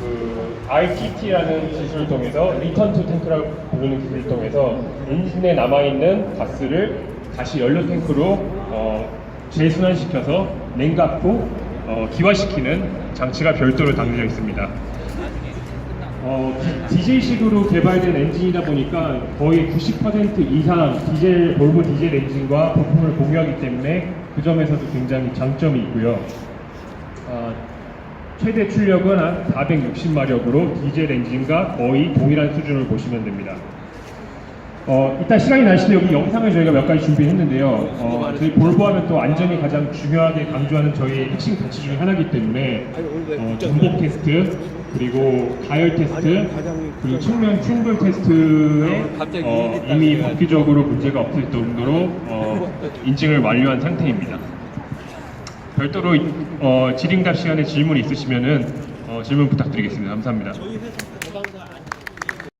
그 RTT라는 기술을 통해서 리턴 투 탱크라고 부르는 기술을 통해서 엔진에 남아 있는 가스를 다시 연료 탱크로 어, 재순환시켜서 냉각후 어, 기화시키는 장치가 별도로 담겨져 있습니다. 어, 디- 디젤식으로 개발된 엔진이다 보니까 거의 90% 이상 디젤 볼보 디젤 엔진과 부품을 공유하기 때문에 그 점에서도 굉장히 장점이 있고요. 아, 최대 출력은 한 460마력으로 디젤 엔진과 거의 동일한 수준을 보시면 됩니다. 어, 이따 시간이 나시면 여기 영상을 저희가 몇 가지 준비했는데요. 어, 저희 볼보 하면 또 안전이 가장 중요하게 강조하는 저희의 핵심 가치 중에 하나이기 때문에 어, 전복 테스트 그리고 가열 테스트 그리고 측면 충돌 테스트에 어, 이미 법규적으로 문제가 없을 정도로 어, 인증을 완료한 상태입니다. 별도로 어, 질의응답 시간에 질문 있으시면은 어, 질문 부탁드리겠습니다. 감사합니다.